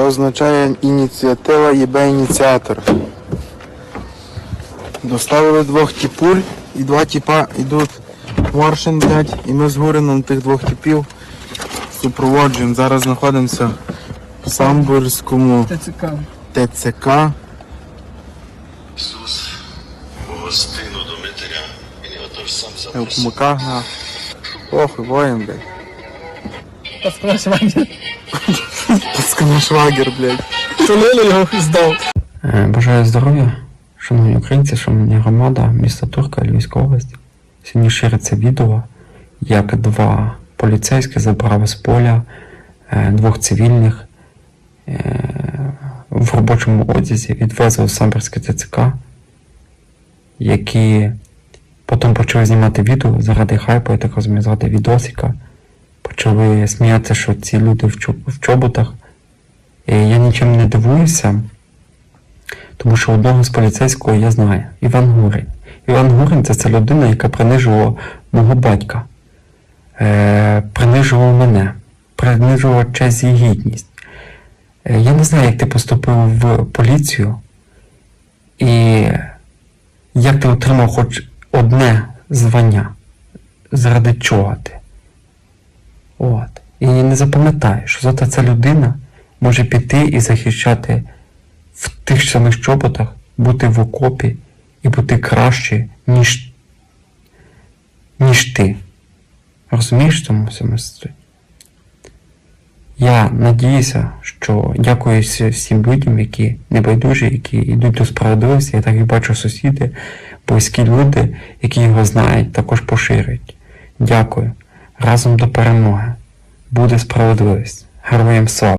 означає ініціатива єбе ініціатор. Доставили двох тіпуль і два тіпа йдуть в маршин, блядь, і ми з Гурином тих двох тіпів супроводжуємо. Зараз знаходимося в Самбурському ТЦК. ТЦК. Ісус гостину до Митаря, він його тож сам запросив. Муках на. Ох, воїн, блядь. Пацкана швагер, блядь. Тулили його здав. Е, Бажаю здоров'я, шановні українці, шановні громада, міста Турка, Львівська область. Сьогодні шириться відео, як два поліцейські забрали з поля е, двох цивільних е, в робочому одязі, відвезли в Самбірське ТЦК, які потім почали знімати відео заради хайпу, я так розумію, заради відосика. Почали сміятися, що ці люди в чоботах. І я нічим не дивуюся. Тому що одного з поліцейського я знаю Іван Гурин. Іван Гурин це ця людина, яка принижувала мого батька, е, принижував мене, принижував честь і гідність. Е, я не знаю, як ти поступив в поліцію, і як ти отримав хоч одне звання, заради чого ти. От. І не запам'ятай, що зато ця людина може піти і захищати в тих самих чоботах, бути в окопі і бути краще, ніж, ніж ти. Розумієш всьому суть? Я надіюся, що дякую всім людям, які небайдужі, які йдуть до справедливості. Я так і бачу сусіди, близькі люди, які його знають, також поширюють. Дякую. Разом до перемоги. Буде справедливість. Героям слава!